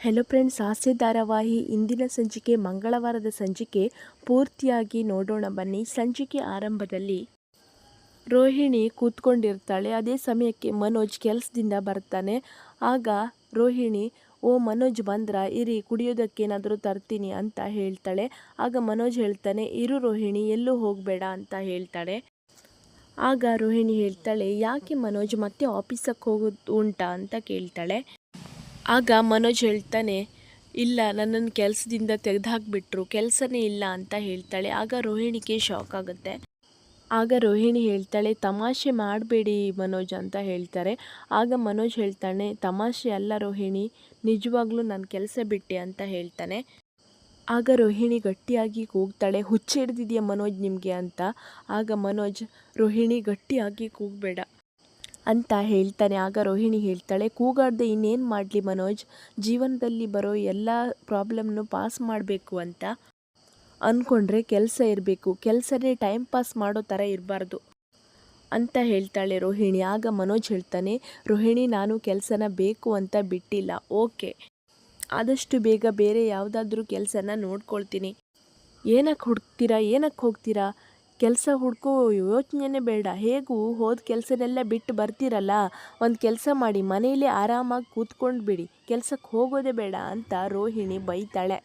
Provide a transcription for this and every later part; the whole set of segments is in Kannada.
ಹೆಲೋ ಫ್ರೆಂಡ್ಸ್ ಹಾಸ್ಯ ಧಾರಾವಾಹಿ ಇಂದಿನ ಸಂಚಿಕೆ ಮಂಗಳವಾರದ ಸಂಚಿಕೆ ಪೂರ್ತಿಯಾಗಿ ನೋಡೋಣ ಬನ್ನಿ. ಸಂಚಿಕೆ ಆರಂಭದಲ್ಲಿ ರೋಹಿಣಿ ಕೂತ್ಕೊಂಡಿರ್ತಾಳೆ. ಅದೇ ಸಮಯಕ್ಕೆ ಮನೋಜ್ ಕೆಲಸದಿಂದ ಬರ್ತಾನೆ. ಆಗ ರೋಹಿಣಿ, ಓ ಮನೋಜ್ ಬಂದ್ರ? ಇರಿ, ಕುಡಿಯೋದಕ್ಕೆ ಏನಾದರೂ ತರ್ತೀನಿ ಅಂತ ಹೇಳ್ತಾಳೆ. ಆಗ ಮನೋಜ್ ಹೇಳ್ತಾನೆ, ಇರು ರೋಹಿಣಿ, ಎಲ್ಲೂ ಹೋಗಬೇಡ ಅಂತ ಹೇಳ್ತಾಳೆ. ಆಗ ರೋಹಿಣಿ ಹೇಳ್ತಾಳೆ, ಯಾಕೆ ಮನೋಜ್ ಮತ್ತೆ ಆಫೀಸಕ್ಕೆ ಹೋಗೋದು ಉಂಟಾ? ಅಂತ ಕೇಳ್ತಾಳೆ. ಆಗ ಮನೋಜ್ ಹೇಳ್ತಾನೆ, ಇಲ್ಲ, ನನ್ನನ್ನು ಕೆಲಸದಿಂದ ತೆಗೆದುಹಾಕ್ಬಿಟ್ರು, ಕೆಲಸನೇ ಇಲ್ಲ ಅಂತ ಹೇಳ್ತಾಳೆ. ಆಗ ರೋಹಿಣಿಗೆ ಶಾಕ್ ಆಗುತ್ತೆ. ಆಗ ರೋಹಿಣಿ ಹೇಳ್ತಾಳೆ, ತಮಾಷೆ ಮಾಡಬೇಡಿ ಮನೋಜ್ ಅಂತ ಹೇಳ್ತಾರೆ. ಆಗ ಮನೋಜ್ ಹೇಳ್ತಾನೆ, ತಮಾಷೆ ಅಲ್ಲ ರೋಹಿಣಿ, ನಿಜವಾಗ್ಲೂ ನಾನು ಕೆಲಸ ಬಿಟ್ಟೆ ಅಂತ ಹೇಳ್ತಾನೆ. ಆಗ ರೋಹಿಣಿ ಗಟ್ಟಿಯಾಗಿ ಕೂಗ್ತಾಳೆ ಹುಚ್ಚಿಡ್ದಿದೆಯಾ ಮನೋಜ್ ನಿಮಗೆ? ಅಂತ. ಆಗ ಮನೋಜ್, ರೋಹಿಣಿ, ಗಟ್ಟಿಯಾಗಿ ಕೂಗಬೇಡ. ಅಂತ ಹೇಳ್ತಾನೆ. ಆಗ ರೋಹಿಣಿ ಹೇಳ್ತಾಳೆ, ಕೂಗಾಡ್ದೆ ಇನ್ನೇನು ಮಾಡಲಿ ಮನೋಜ್? ಜೀವನದಲ್ಲಿ ಬರೋ ಎಲ್ಲ ಪ್ರಾಬ್ಲಮ್ನು ಪಾಸ್ ಮಾಡಬೇಕು ಅಂತ ಅಂದ್ಕೊಂಡ್ರೆ ಕೆಲಸ ಇರಬೇಕು. ಕೆಲಸನೇ ಟೈಮ್ ಪಾಸ್ ಮಾಡೋ ಥರ ಇರಬಾರ್ದು ಅಂತ ಹೇಳ್ತಾಳೆ ರೋಹಿಣಿ. ಆಗ ಮನೋಜ್ ಹೇಳ್ತಾನೆ, ರೋಹಿಣಿ, ನಾನು ಕೆಲಸನ ಬೇಕು ಅಂತ ಬಿಟ್ಟಿಲ್ಲ. ಓಕೆ. ಆದಷ್ಟು ಬೇಗ ಬೇರೆ ಯಾವುದಾದ್ರೂ ಕೆಲಸನ ನೋಡ್ಕೊಳ್ತೀನಿ. ಏನಕ್ಕೆ ಹುಡುಕ್ತೀರಾ? ಏನಕ್ಕೆ ಹೋಗ್ತೀರಾ? ಕೆಲಸ ಹುಡ್ಕೋ ಯೋಚನೆನೇ ಬೇಡ. ಹೇಗೂ ಹೋದ ಕೆಲಸನೆಲ್ಲ ಬಿಟ್ಟು ಬರ್ತೀರಲ್ಲ? ಒಂದು ಕೆಲಸ ಮಾಡಿ ಮನೆಯಲ್ಲೇ ಆರಾಮಾಗಿ ಕೂತ್ಕೊಂಡು ಬಿಡಿ. ಕೆಲಸಕ್ಕೆ ಹೋಗೋದೇ ಬೇಡ ಅಂತ ರೋಹಿಣಿ ಬೈತಾಳೆ.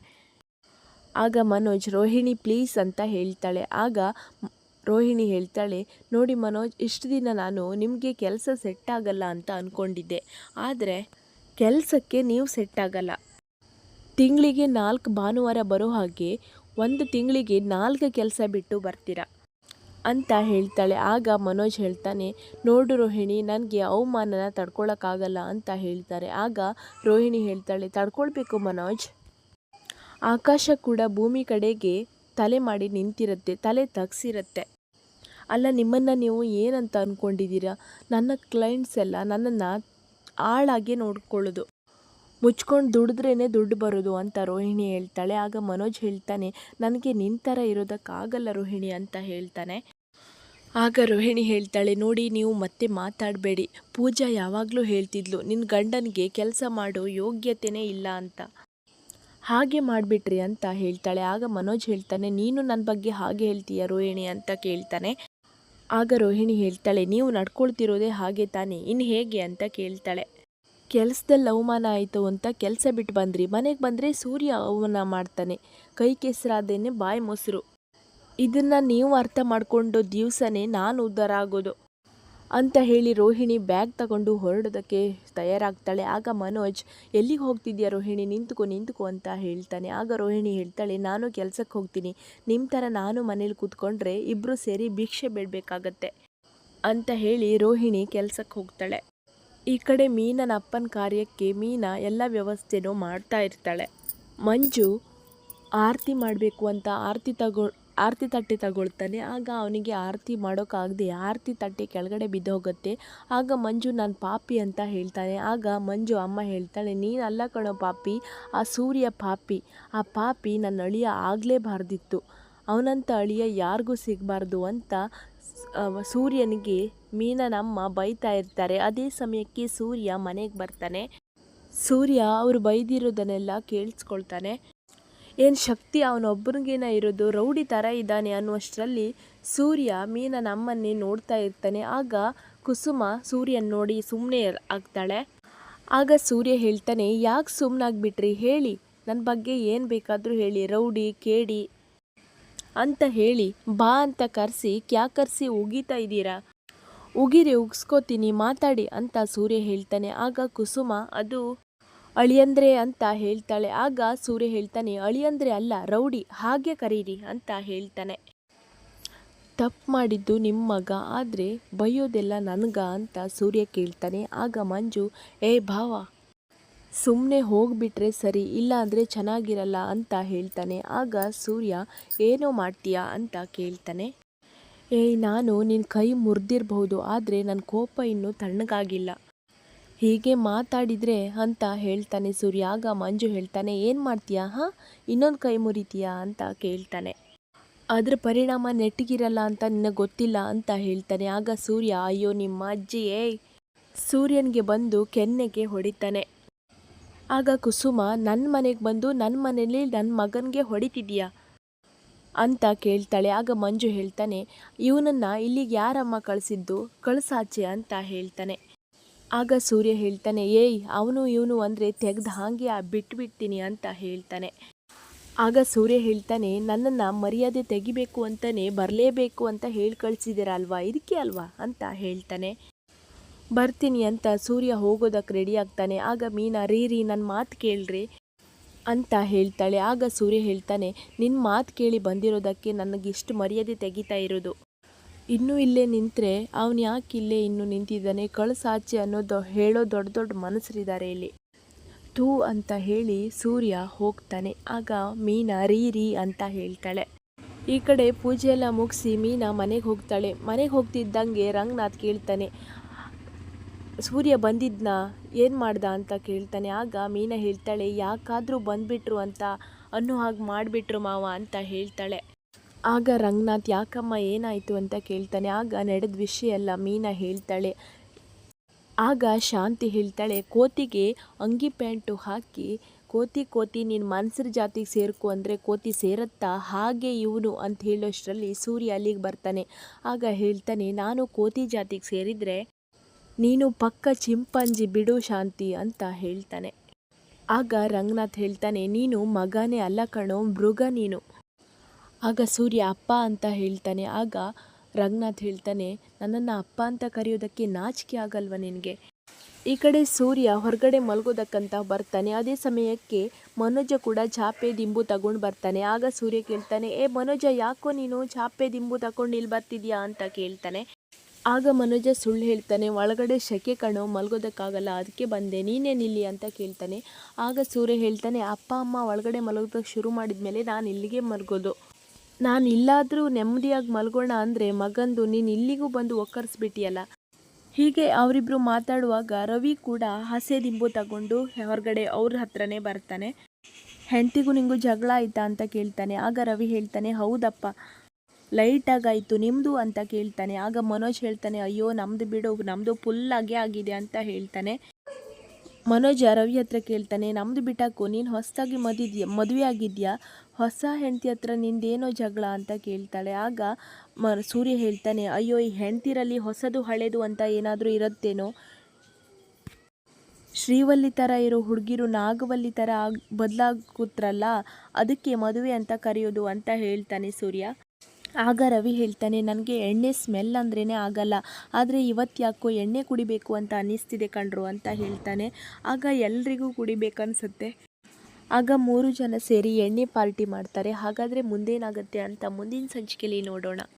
ಆಗ ಮನೋಜ್, ರೋಹಿಣಿ ಪ್ಲೀಸ್ ಅಂತ ಹೇಳ್ತಾಳೆ. ಆಗ ರೋಹಿಣಿ ಹೇಳ್ತಾಳೆ, ನೋಡಿ ಮನೋಜ್, ಇಷ್ಟು ದಿನ ನಾನು ನಿಮಗೆ ಕೆಲಸ ಸೆಟ್ ಆಗಲ್ಲ ಅಂತ ಅಂದ್ಕೊಂಡಿದ್ದೆ ಆದರೆ ಕೆಲಸಕ್ಕೆ ನೀವು ಸೆಟ್ ಆಗಲ್ಲ. ತಿಂಗಳಿಗೆ ನಾಲ್ಕು ಭಾನುವಾರ ಬರೋ ಹಾಗೆ ಒಂದು ತಿಂಗಳಿಗೆ ನಾಲ್ಕು ಕೆಲಸ ಬಿಟ್ಟು ಬರ್ತೀರಾ? ಅಂತ ಹೇಳ್ತಾಳೆ. ಆಗ ಮನೋಜ್ ಹೇಳ್ತಾನೆ, ನೋಡು ರೋಹಿಣಿ, ನನಗೆ ಅವಮಾನನ ತಡ್ಕೊಳ್ಳೋಕ್ಕಾಗಲ್ಲ ಅಂತ ಹೇಳ್ತಾರೆ. ಆಗ ರೋಹಿಣಿ ಹೇಳ್ತಾಳೆ, ತಡ್ಕೊಳ್ಬೇಕು ಮನೋಜ್. ಆಕಾಶ ಕೂಡ ಭೂಮಿ ಕಡೆಗೆ ತಲೆ ಮಾಡಿ ನಿಂತಿರುತ್ತೆ, ತಲೆ ತಗ್ಸಿರುತ್ತೆ. ಅಲ್ಲ, ನಿಮ್ಮನ್ನು ನೀವು ಏನಂತ ಅಂದ್ಕೊಂಡಿದ್ದೀರಾ ನನ್ನ ಕ್ಲೈಂಟ್ಸ್ ಎಲ್ಲ ನನ್ನನ್ನು ಆಳಾಗಿ ನೋಡ್ಕೊಳ್ಳೋದು. ಮುಚ್ಕೊಂಡು ದುಡಿದ್ರೇ ದುಡ್ಡು ಬರೋದು ಅಂತ ರೋಹಿಣಿ ಹೇಳ್ತಾಳೆ. ಆಗ ಮನೋಜ್ ಹೇಳ್ತಾನೆ, ನನಗೆ ನಿನ್ನ ಥರ ಇರೋದಕ್ಕಾಗಲ್ಲ ರೋಹಿಣಿ ಅಂತ ಹೇಳ್ತಾನೆ. ಆಗ ರೋಹಿಣಿ ಹೇಳ್ತಾಳೆ, ನೋಡಿ, ನೀವು ಮತ್ತೆ ಮಾತಾಡಬೇಡಿ. ಪೂಜಾ ಯಾವಾಗಲೂ ಹೇಳ್ತಿದ್ಲು ನಿನ್ನ ಗಂಡನಿಗೆ ಕೆಲಸ ಮಾಡೋ ಯೋಗ್ಯತೆಯೇ ಇಲ್ಲ ಅಂತ. ಹಾಗೆ ಮಾಡಿಬಿಟ್ರಿ ಅಂತ ಹೇಳ್ತಾಳೆ. ಆಗ ಮನೋಜ್ ಹೇಳ್ತಾನೆ, ನೀನು ನನ್ನ ಬಗ್ಗೆ ಹಾಗೆ ಹೇಳ್ತೀಯ ರೋಹಿಣಿ ಅಂತ ಕೇಳ್ತಾನೆ. ಆಗ ರೋಹಿಣಿ ಹೇಳ್ತಾಳೆ, ನೀವು ನಡ್ಕೊಳ್ತಿರೋದೇ ಹಾಗೆ ತಾನೇ ಇನ್ನು ಹೇಗೆ? ಅಂತ ಕೇಳ್ತಾಳೆ. ಕೆಲಸದಲ್ಲಿ ಅವಮಾನ ಆಯಿತು ಅಂತ ಕೆಲಸ ಬಿಟ್ಟು ಬಂದ್ರಿ. ಮನೆಗೆ ಬಂದರೆ ಸೂರ್ಯ ಅವಮಾನ ಮಾಡ್ತಾನೆ. ಕೈ ಕೆಸರಾದೇನೆ ಬಾಯಿ ಮೊಸರು. ಇದನ್ನು ನೀವು ಅರ್ಥ ಮಾಡಿಕೊಂಡು ದಿವಸನೇ ನಾನು ಉದ್ಧಾರ ಆಗೋದು. ಅಂತ ಹೇಳಿ ರೋಹಿಣಿ ಬ್ಯಾಗ್ ತಗೊಂಡು ಹೊರಡೋದಕ್ಕೆ ತಯಾರಾಗ್ತಾಳೆ. ಆಗ ಮನೋಜ್, ಎಲ್ಲಿಗೆ ಹೋಗ್ತಿದ್ಯಾ ರೋಹಿಣಿ? ನಿಂತ್ಕೊ ನಿಂತ್ಕೊ ಅಂತ ಹೇಳ್ತಾನೆ. ಆಗ ರೋಹಿಣಿ ಹೇಳ್ತಾಳೆ, ನಾನು ಕೆಲಸಕ್ಕೆ ಹೋಗ್ತೀನಿ. ನಿಮ್ಮ ಥರ ನಾನು ಮನೇಲಿ ಕೂತ್ಕೊಂಡ್ರೆ ಇಬ್ಬರು ಸೇರಿ ಭಿಕ್ಷೆ ಬೇಡಬೇಕಾಗತ್ತೆ ಅಂತ ಹೇಳಿ ರೋಹಿಣಿ ಕೆಲಸಕ್ಕೆ ಹೋಗ್ತಾಳೆ. ಈ ಕಡೆ ಮೀನನ ಅಪ್ಪನ ಕಾರ್ಯಕ್ಕೆ ಮೀನ ಎಲ್ಲ ವ್ಯವಸ್ಥೆನೂ ಮಾಡ್ತಾ ಇರ್ತಾಳೆ. ಮಂಜು ಆರತಿ ಮಾಡಬೇಕು ಅಂತ ಆರತಿ ತಗೊ, ಆರತಿ ತಟ್ಟೆ ತಗೊಳ್ತಾನೆ. ಆಗ ಅವನಿಗೆ ಆರತಿ ಮಾಡೋಕ್ಕಾಗದೆ ಆರತಿ ತಟ್ಟೆ ಕೆಳಗಡೆ ಬಿದ್ದೋಗುತ್ತೆ. ಆಗ ಮಂಜು, ನಾನು ಪಾಪಿ ಅಂತ ಹೇಳ್ತಾನೆ. ಆಗ ಮಂಜು ಅಮ್ಮ ಹೇಳ್ತಾಳೆ, ನೀನು ಅಲ್ಲ ಕಣೋ ಪಾಪಿ, ಆ ಸೂರ್ಯ ಪಾಪಿ. ಆ ಪಾಪಿ ನನ್ನ ಅಳಿಯ ಆಗಲೇಬಾರ್ದಿತ್ತು. ಅವನಂತ ಅಳಿಯ ಯಾರಿಗೂ ಸಿಗಬಾರ್ದು ಅಂತ ಸೂರ್ಯನಿಗೆ ಮೀನನಮ್ಮ ಬೈತಾ ಇರ್ತಾರೆ. ಅದೇ ಸಮಯಕ್ಕೆ ಸೂರ್ಯ ಮನೆಗೆ ಬರ್ತಾನೆ. ಸೂರ್ಯ ಅವರು ಬೈದಿರೋದನ್ನೆಲ್ಲ ಕೇಳಿಸ್ಕೊಳ್ತಾನೆ. ಏನು ಶಕ್ತಿ ಅವನೊಬ್ಬನಿಗೇನ ಇರೋದು? ರೌಡಿ ಥರ ಇದ್ದಾನೆ ಅನ್ನುವಷ್ಟರಲ್ಲಿ ಸೂರ್ಯ ಮೀನನ ಅಮ್ಮನ್ನೇ ನೋಡ್ತಾ ಇರ್ತಾನೆ. ಆಗ ಕುಸುಮ ಸೂರ್ಯನ ನೋಡಿ ಸುಮ್ಮನೆ ಆಗ್ತಾಳೆ. ಆಗ ಸೂರ್ಯ ಹೇಳ್ತಾನೆ, ಯಾಕೆ ಸುಮ್ಮನಾಗ್ಬಿಟ್ರಿ ಹೇಳಿ. ನನ್ನ ಬಗ್ಗೆ ಏನು ಬೇಕಾದರೂ ಹೇಳಿ. ರೌಡಿ, ಕೇಡಿ ಅಂತ ಹೇಳಿ, ಬಾ ಅಂತ ಕರೆಸಿ, ಕ್ಯಾ ಕರೆಸಿ ಉಗೀತಾ ಇದ್ದೀರಾ? ಉಗಿರಿ, ಉಗಿಸ್ಕೋತೀನಿ, ಮಾತಾಡಿ ಅಂತ ಸೂರ್ಯ ಹೇಳ್ತಾನೆ. ಆಗ ಕುಸುಮ, ಅದು ಅಳಿಯಂದ್ರೆ ಅಂತ ಹೇಳ್ತಾಳೆ. ಆಗ ಸೂರ್ಯ ಹೇಳ್ತಾನೆ, ಅಳಿಯಂದ್ರೆ ಅಲ್ಲ, ರೌಡಿ, ಹಾಗೆ ಕರೀರಿ ಅಂತ ಹೇಳ್ತಾನೆ. ತಪ್ಪು ಮಾಡಿದ್ದು ನಿಮ್ಮ ಮಗ, ಆದರೆ ಬೈಯೋದೆಲ್ಲ ನನಗ ಅಂತ ಸೂರ್ಯ ಕೇಳ್ತಾನೆ. ಆಗ ಮಂಜು, ಏ ಭಾವ ಸುಮ್ಮನೆ ಹೋಗ್ಬಿಟ್ರೆ ಸರಿ ಇಲ್ಲ ಅಂದರೆ ಚೆನ್ನಾಗಿರಲ್ಲ ಅಂತ ಹೇಳ್ತಾನೆ. ಆಗ ಸೂರ್ಯ, ಏನೋ ಮಾಡ್ತೀಯಾ? ಅಂತ ಕೇಳ್ತಾನೆ. ಏಯ್, ನಾನು ನಿನ್ನ ಕೈ ಮುರಿದಿರ್ಬಹುದು, ಆದರೆ ನನ್ನ ಕೋಪ ಇನ್ನೂ ತಣ್ಣಗಾಗಿಲ್ಲ. ಹೀಗೆ ಮಾತಾಡಿದರೆ? ಅಂತ ಹೇಳ್ತಾನೆ ಸೂರ್ಯ. ಆಗ ಮಂಜು ಹೇಳ್ತಾನೆ, ಏನು ಮಾಡ್ತೀಯಾ? ಹಾಂ, ಇನ್ನೊಂದು ಕೈ ಮುರಿತೀಯಾ? ಅಂತ ಕೇಳ್ತಾನೆ. ಅದರ ಪರಿಣಾಮ ನೆಟ್ಟಿಗಿರಲ್ಲ ಅಂತ ನಿನಗೆ ಗೊತ್ತಿಲ್ಲ? ಅಂತ ಹೇಳ್ತಾನೆ. ಆಗ ಸೂರ್ಯ, ಅಯ್ಯೋ ನಿಮ್ಮ ಅಜ್ಜಿ ಏಯ್! ಸೂರ್ಯನಿಗೆ ಬಂದು ಕೆನ್ನೆಗೆ ಹೊಡಿತಾನೆ. ಆಗ ಕುಸುಮ ನನ್ನ ಮನೆಗೆ ಬಂದು ನನ್ನ ಮನೇಲಿ ನನ್ನ ಮಗನಿಗೆ ಹೊಡಿತಿದ್ಯಾ? ಅಂತ ಕೇಳ್ತಾಳೆ. ಆಗ ಮಂಜು ಹೇಳ್ತಾನೆ, ಇವನನ್ನು ಇಲ್ಲಿಗೆ ಯಾರಮ್ಮ ಕಳಿಸಿದ್ದು? ಕಳಿಸಾಚೆ ಅಂತ ಹೇಳ್ತಾನೆ. ಆಗ ಸೂರ್ಯ ಹೇಳ್ತಾನೆ, ಏಯ್, ಅವನು ಇವನು ಅಂದರೆ ತೆಗ್ದು ಹಾಗೆ ಬಿಟ್ಬಿಡ್ತೀನಿ ಅಂತ ಹೇಳ್ತಾನೆ. ಆಗ ಸೂರ್ಯ ಹೇಳ್ತಾನೆ, ನನ್ನನ್ನು ಮರ್ಯಾದೆ ತೆಗಿಬೇಕು ಅಂತಲೇ ಬರಲೇಬೇಕು ಅಂತ ಹೇಳಿ ಕಳಿಸಿದ್ದೀರ ಅಲ್ವಾ ಇದಕ್ಕೆ ಅಲ್ವಾ? ಅಂತ ಹೇಳ್ತಾನೆ. ಬರ್ತೀನಿ ಅಂತ ಸೂರ್ಯ ಹೋಗೋದಕ್ಕೆ ರೆಡಿ ಆಗ್ತಾನೆ. ಆಗ ಮೀನಾ, ರೀ ರೀ ನನ್ನ ಮಾತು ಕೇಳ್ರಿ ಅಂತ ಹೇಳ್ತಾಳೆ. ಆಗ ಸೂರ್ಯ ಹೇಳ್ತಾನೆ ನಿನ್ನ ಮಾತು ಕೇಳಿ ಬಂದಿರೋದಕ್ಕೆ ನನಗಿಷ್ಟು ಮರ್ಯಾದೆ ತೆಗಿತಾ ಇರೋದು. ಇನ್ನೂ ಇಲ್ಲೇ ನಿಂತರೆ, ಅವನು ಯಾಕೆ ಇಲ್ಲೇ ಇನ್ನೂ ನಿಂತಿದ್ದಾನೆ? ಕಳಸಾಚೆ ಅನ್ನೋದು ಹೇಳೋ ದೊಡ್ಡ ದೊಡ್ಡ ಮನಸ್ಸರಿದ್ದಾರೆ ಇಲ್ಲಿ. ಥೂ ಅಂತ ಹೇಳಿ ಸೂರ್ಯ ಹೋಗ್ತಾನೆ. ಆಗ ಮೀನಾ, ರೀ ರೀ ಅಂತ ಹೇಳ್ತಾಳೆ. ಈ ಕಡೆ ಪೂಜೆ ಎಲ್ಲ ಮುಗಿಸಿ ಮೀನಾ ಮನೆಗೆ ಹೋಗ್ತಾಳೆ. ಮನೆಗೆ ಹೋಗ್ತಿದ್ದಂಗೆ ರಂಗನಾಥ್ ಕೇಳ್ತಾನೆ ಸೂರ್ಯ ಬಂದಿದ್ನಾ ಏನು ಮಾಡ್ದ ಅಂತ ಕೇಳ್ತಾನೆ. ಆಗ ಮೀನ ಹೇಳ್ತಾಳೆ, ಯಾಕಾದರೂ ಬಂದ್ಬಿಟ್ರು ಅಂತ, ಅನ್ನೋ ಹಾಗೆ ಮಾಡಿಬಿಟ್ರು ಮಾವ ಅಂತ ಹೇಳ್ತಾಳೆ. ಆಗ ರಂಗನಾಥ್, ಯಾಕಮ್ಮ, ಏನಾಯಿತು ಅಂತ ಕೇಳ್ತಾನೆ. ಆಗ ನಡೆದ ವಿಷಯ ಎಲ್ಲ ಮೀನಾ ಹೇಳ್ತಾಳೆ. ಆಗ ಶಾಂತಿ ಹೇಳ್ತಾಳೆ, ಕೋತಿಗೆ ಅಂಗಿ ಪ್ಯಾಂಟು ಹಾಕಿ, ಕೋತಿ ಕೋತಿ ನೀನು ಮನ್ಸರ ಜಾತಿಗೆ ಸೇರ್ಕೊ ಅಂದರೆ ಕೋತಿ ಸೇರತ್ತಾ? ಹಾಗೆ ಇವನು ಅಂತ ಹೇಳೋಷ್ಟರಲ್ಲಿ ಸೂರ್ಯ ಅಲ್ಲಿಗೆ ಬರ್ತಾನೆ. ಆಗ ಹೇಳ್ತಾನೆ, ನಾನು ಕೋತಿ ಜಾತಿಗೆ ಸೇರಿದರೆ ನೀನು ಪಕ್ಕ ಚಿಂಪಾಂಜಿ ಬಿಡು ಶಾಂತಿ ಅಂತ ಹೇಳ್ತಾನೆ. ಆಗ ರಂಗನಾಥ್ ಹೇಳ್ತಾನೆ, ನೀನು ಮಗನೇ ಅಲ್ಲ ಕಣೋ, ಮೃಗ ನೀನು. ಆಗ ಸೂರ್ಯ ಅಪ್ಪ ಅಂತ ಹೇಳ್ತಾನೆ. ಆಗ ರಂಗನಾಥ್ ಹೇಳ್ತಾನೆ, ನನ್ನನ್ನು ಅಪ್ಪ ಅಂತ ಕರೆಯೋದಕ್ಕೆ ನಾಚಿಕೆ ಆಗಲ್ವ ನಿನಗೆ? ಈ ಕಡೆ ಸೂರ್ಯ ಹೊರಗಡೆ ಮಲಗೋದಕ್ಕಂತ ಬರ್ತಾನೆ. ಅದೇ ಸಮಯಕ್ಕೆ ಮನೋಜ ಕೂಡ ಚಾಪೆ ದಿಂಬು ತಗೊಂಡು ಬರ್ತಾನೆ. ಆಗ ಸೂರ್ಯ ಕೇಳ್ತಾನೆ, ಏ ಮನೋಜ, ಯಾಕೋ ನೀನು ಚಾಪೆ ದಿಂಬು ತಗೊಂಡು ಇಲ್ಲಿ ಬರ್ತಿದ್ಯಾ? ಅಂತ ಕೇಳ್ತಾನೆ. ಆಗ ಮನೋಜ ಸುಳ್ಳು ಹೇಳ್ತಾನೆ, ಒಳಗಡೆ ಶೆಕೆ ಕಣೋ, ಮಲಗೋದಕ್ಕಾಗಲ್ಲ ಅದಕ್ಕೆ ಬಂದೆ ನೀನೇನಿಲ್ಲಿ ಅಂತ ಕೇಳ್ತಾನೆ. ಆಗ ಸೂರ್ಯ ಹೇಳ್ತಾನೆ, ಅಪ್ಪ, ಅಮ್ಮ, ಒಳಗಡೆ ಮಲಗೋದಕ್ಕೆ ಶುರು ಮಾಡಿದ ಮೇಲೆ ನಾನು ಇಲ್ಲಿಗೆ ಮಲಗೋದು. ನಾನು ಇಲ್ಲಾದರೂ ನೆಮ್ಮದಿಯಾಗಿ ಮಲ್ಗೋಣ ಅಂದರೆ ಮಗಂದು ನೀನು ಇಲ್ಲಿಗೂ ಬಂದು ಒಕ್ಕರಿಸ್ಬಿಟ್ಟಿಯಲ್ಲ ಹೀಗೆ ಅವರಿಬ್ಬರು ಮಾತಾಡುವಾಗ ರವಿ ಕೂಡ ಹಸೆ ದಿಂಬು ತಗೊಂಡು ಹೊರಗಡೆ ಅವ್ರ ಹತ್ರನೇ ಬರ್ತಾನೆ. ಹೆಂಡತಿಗೂ ನಿಂಗೂ ಜಗಳ ಆಯ್ತಾ? ಅಂತ ಕೇಳ್ತಾನೆ. ಆಗ ರವಿ ಹೇಳ್ತಾನೆ, ಹೌದಪ್ಪ ಲೈಟಾಗಾಯಿತು ನಿಮ್ಮದು ಅಂತ ಕೇಳ್ತಾನೆ. ಆಗ ಮನೋಜ್ ಹೇಳ್ತಾನೆ, ಅಯ್ಯೋ ನಮ್ಮದು ಬಿಡು ನಮ್ಮದು ಫುಲ್ಲಾಗೆ ಆಗಿದೆ ಅಂತ ಹೇಳ್ತಾನೆ. ಮನೋಜ್ ರವಿ ಹತ್ರ ಕೇಳ್ತಾನೆ ನಮ್ಮದು ಬಿಟ್ಟಾಕು, ನೀನು ಹೊಸದಾಗಿ ಮದಿದ್ಯ, ಮದುವೆ ಆಗಿದ್ಯಾ? ಹೊಸ ಹೆಂಡತಿ ಹತ್ರ ನಿಂದೇನೋ ಜಗಳ ಅಂತ ಕೇಳ್ತಾಳೆ. ಆಗ ಮ, ಸೂರ್ಯ ಹೇಳ್ತಾನೆ, ಅಯ್ಯೋ, ಈ ಹೆಂಡ್ತಿರಲ್ಲಿ ಹೊಸದು ಹಳೆದು ಅಂತ ಏನಾದರೂ ಇರುತ್ತೇನೋ? ಶ್ರೀವಲ್ಲಿ ಥರ ಇರೋ ಹುಡುಗಿರು ನಾಗವಲ್ಲಿ ಥರ ಆಗಿ ಬದಲಾಗುತ್ತರಲ್ಲ ಅದಕ್ಕೆ ಮದುವೆ ಅಂತ ಕರೆಯೋದು ಅಂತ ಹೇಳ್ತಾನೆ ಸೂರ್ಯ. ಆಗ ರವಿ ಹೇಳ್ತಾನೆ, ನನಗೆ ಎಣ್ಣೆ ಸ್ಮೆಲ್ ಅಂದ್ರೇ ಆಗಲ್ಲ, ಆದರೆ ಇವತ್ತು ಯಾಕೋ ಎಣ್ಣೆ ಕುಡಿಬೇಕು ಅಂತ ಅನ್ನಿಸ್ತಿದೆ ಕಣ್ರು, ಅಂತ ಹೇಳ್ತಾನೆ. ಆಗ ಎಲ್ರಿಗೂ ಕುಡಿಬೇಕನ್ಸುತ್ತೆ. ಆಗ ಮೂರು ಜನ ಸೇರಿ ಎಣ್ಣೆ ಪಾರ್ಟಿ ಮಾಡ್ತಾರೆ. ಹಾಗಾದರೆ ಮುಂದೇನಾಗುತ್ತೆ ಅಂತ ಮುಂದಿನ ಸಂಚಿಕೆಯಲ್ಲಿ ನೋಡೋಣ.